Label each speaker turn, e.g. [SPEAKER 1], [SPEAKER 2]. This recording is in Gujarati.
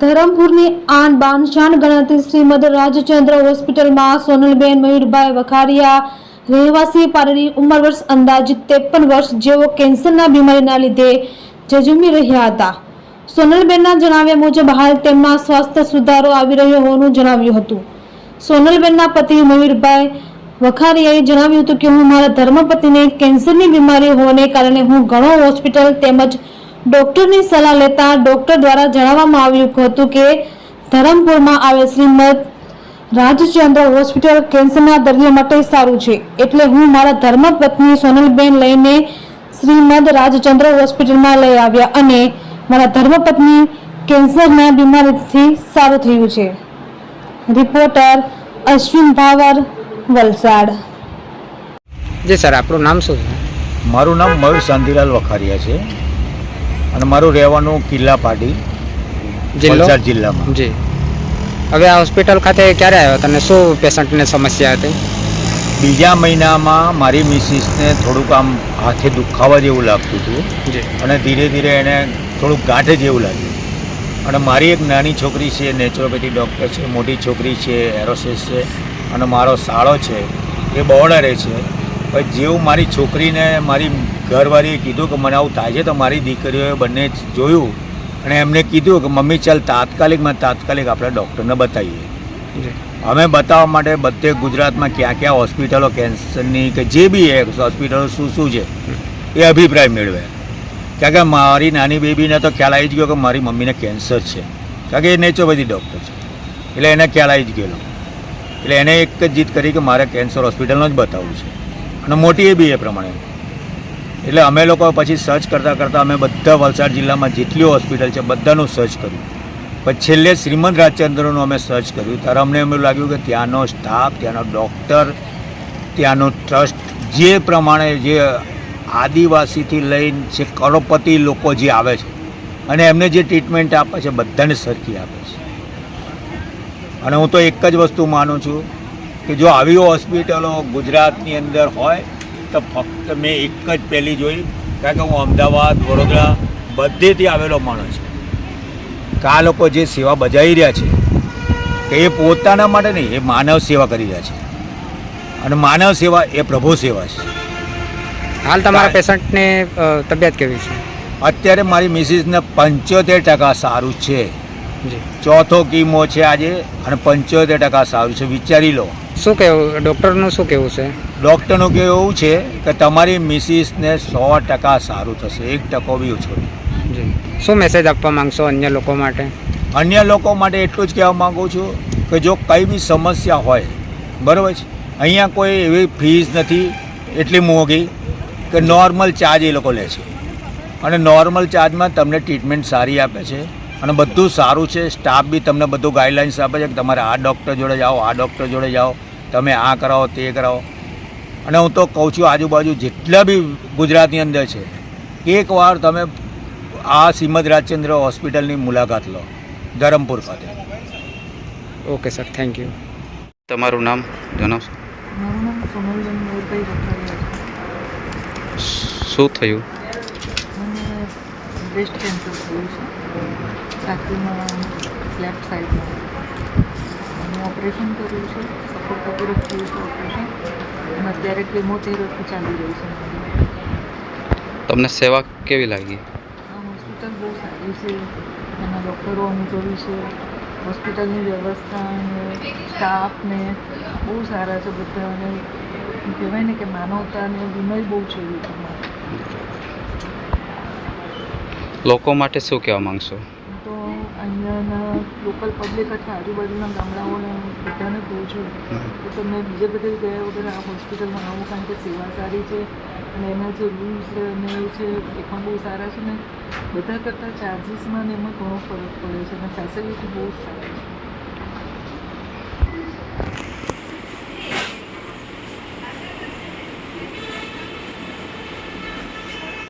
[SPEAKER 1] ધરમપુરની આન બાન શાન ગણાતી શ્રીમદ રાજચંદ્ર હોસ્પિટલમાં સોનલબેન મયુરભાઈ વખારિયા, રહેવાસી પારડી ઉંમર વર્ષ અંદાજિત ત્રેપન વર્ષ જેઓ કેન્સરના બીમારીના લીધે જજુમી રહ્યા હતા. સોનલબેનના જણાવ્યા મુજબ હાલ તેમના સ્વાસ્થ્ય સુધારો આવી રહ્યો હોવાનું જણાવ્યું હતું. સોનલબેનના પતિ મયુરભાઈ વખારિયાએ જણાવ્યું હતું કે હું મારા ધર્મપતિને કેન્સરની બીમારી હોવાને કારણે હું ઘણો હોસ્પિટલ તેમજ ડોક્ટરની સલાહ લેતા ડોક્ટર દ્વારા જણાવવામાં આવ્યું હતું કે ધરમપુરમાં આવેલ શ્રીમદ રાજચંદ્ર હોસ્પિટલ કેન્સરના દર્દીઓ માટે સારું છે. એટલે હું મારા ધર્મપત્ની સોનલબેન લઈને શ્રીમદ રાજચંદ્ર હોસ્પિટલમાં લઈ આવ્યા અને મારા ધર્મપત્ની કેન્સરના બીમારીથી સારું થયું છે. રિપોર્ટર અશ્વિન ભાવર વલસાડ.
[SPEAKER 2] જી સર આપણું નામ શું છે?
[SPEAKER 3] મારું નામ મયુર શાંતિલાલ વખારિયા છે. અને મારું રહેવાનું કિલ્લા પાટી વલસાડ જિલ્લામાં.
[SPEAKER 2] જી. હવે આ હોસ્પિટલ ખાતે ક્યારે આવ્યો તને શું પેશન્ટને સમસ્યા હતી?
[SPEAKER 3] બીજા મહિનામાં મારી મિસિસને થોડુંક આમ હાથે દુખાવા જેવું લાગતું હતું.
[SPEAKER 2] જી.
[SPEAKER 3] અને ધીરે ધીરે એને થોડુંક ગાંઠે જેવું લાગ્યું. અને મારી એક નાની છોકરી છે નેચરોપેથી ડૉક્ટર છે મોટી છોકરી છે એરોસેસ છે અને મારો સાળો છે એ બોર્ડરે છે. પણ જેવું મારી છોકરીને મારી ઘરવાળીએ કીધું કે મને આવું થાય છે તો મારી દીકરીઓએ બંને જોયું અને એમને કીધું કે મમ્મી ચાલ તાત્કાલિકમાં તાત્કાલિક આપણે ડૉક્ટરને બતાવીએ. અમે બતાવવા માટે બધે ગુજરાતમાં ક્યાં ક્યાં હોસ્પિટલો કેન્સરની કે જે બી એ હોસ્પિટલો શું શું છે એ અભિપ્રાય મેળવે. કારણ કે મારી નાની બેબીને તો ખ્યાલ આવી જ ગયો કે મારી મમ્મીને કેન્સર છે. કારણ કે એ નેચોપેથી ડૉક્ટર છે. એટલે એને ખ્યાલ આવી જ ગયેલો. એટલે એને એક જ જીત કરી કે મારે કેન્સર હોસ્પિટલનો જ બતાવવું છે. અને મોટી એ બી એ પ્રમાણે. એટલે અમે લોકો પછી સર્ચ કરતાં કરતાં અમે બધા વલસાડ જિલ્લામાં જેટલી હોસ્પિટલ છે બધાનું સર્ચ કર્યું. પછી છેલ્લે શ્રીમંત રાજચંદ્રનું અમે સર્ચ કર્યું. ત્યારે અમને એમ લાગ્યું કે ત્યાંનો સ્ટાફ ત્યાંનો ડૉક્ટર ત્યાંનું ટ્રસ્ટ જે પ્રમાણે જે આદિવાસીથી લઈને જે કરોડપતિ લોકો જે આવે છે અને એમને જે ટ્રીટમેન્ટ આપે છે બધાને સરખી આપે છે. અને હું તો એક જ વસ્તુ માનું છું કે જો આવી હોસ્પિટલો ગુજરાતની અંદર હોય તો ફક્ત મેં એક જ પહેલી જોઈ કારણ કે હું અમદાવાદ વડોદરા બધેથી આવેલો માણસ છું. કે આ લોકો જે સેવા બજાવી રહ્યા છે કે એ પોતાના માટે નહીં એ માનવ સેવા કરી રહ્યા છે. અને માનવ સેવા એ પ્રભુ સેવા છે.
[SPEAKER 2] હાલ તમારા પેશન્ટને તબિયત કેવી છે?
[SPEAKER 3] અત્યારે મારી મિસિસને પંચોતેર ટકા સારું છે. ચોથો કીમો છે આજે અને પંચોતેર ટકા સારું છે. વિચારી લો.
[SPEAKER 2] શું કહેવું? ડૉક્ટરનું શું કહેવું છે?
[SPEAKER 3] ડૉક્ટરનું કહેવું એવું છે કે તમારી મિસિસને સો ટકા સારું થશે. એક ટકો બી ઓછો
[SPEAKER 2] જી. શું મેસેજ આપવા માંગશો અન્ય લોકો માટે?
[SPEAKER 3] અન્ય લોકો માટે એટલું જ કહેવા માગું છું કે જો કંઈ બી સમસ્યા હોય બરાબર છે? અહીંયા કોઈ એવી ફીસ નથી એટલી મોંઘી કે નોર્મલ ચાર્જ એ લોકો લે છે. અને નોર્મલ ચાર્જમાં તમને ટ્રીટમેન્ટ સારી આપે છે અને બધું સારું છે. સ્ટાફ બી તમને બધું ગાઈડલાઇન્સ આપે છે કે તમારે આ ડૉક્ટર જોડે જાઓ આ ડૉક્ટર જોડે જાઓ. તમે આ કરાવો તે કરાવો. અને હું તો કહું છું આજુબાજુ જેટલા બી ગુજરાતની અંદર છે એકવાર તમે આ શ્રીમદ રાજચંદ્ર હોસ્પિટલની મુલાકાત લો ધરમપુર ખાતે.
[SPEAKER 2] ઓકે સર થેન્ક યુ તમારું નામ જણાવશો
[SPEAKER 4] મારું નામ સોનલબેન મોરભાઈ વખારિયા
[SPEAKER 2] શું થયું?
[SPEAKER 4] મને બ્રેસ્ટ કેન્સર થયું છે. છાતીમાં લેફ્ટ સાઈડમાં હું ઓપરેશન કર્યું છે સફળતાપૂર્વક થયું છે ઓપરેશન. અને અત્યારે કેમોથેરાપી ચાલી રહી છે.
[SPEAKER 5] તમને સેવા કેવી લાગી?
[SPEAKER 4] હોસ્પિટલ બહુ સારી છે. એના ડૉક્ટરો અનુભવી છે. હોસ્પિટલની વ્યવસ્થા અને સ્ટાફ બહુ સારા છે બધા. અને કહેવાય ને કે માનવતાને વિનય બહુ છે
[SPEAKER 5] લોકો માટે શું કહેવા માંગશો?
[SPEAKER 4] લોકલ પબ્લિક અથવા આજુબાજુના ગામડાઓને બધાને કહું છું કે તમે બીજે બધે ગયા વગર આ હોસ્પિટલમાં આવો કારણ કે સેવા સારી છે અને એના જે રૂલ્સ અને એવું છે એ પણ બહુ સારા છે ને. બધા કરતાં ચાર્જીસમાં ને એમાં ઘણો ફરક પડે છે અને ફેસિલિટી બહુ સારી છે.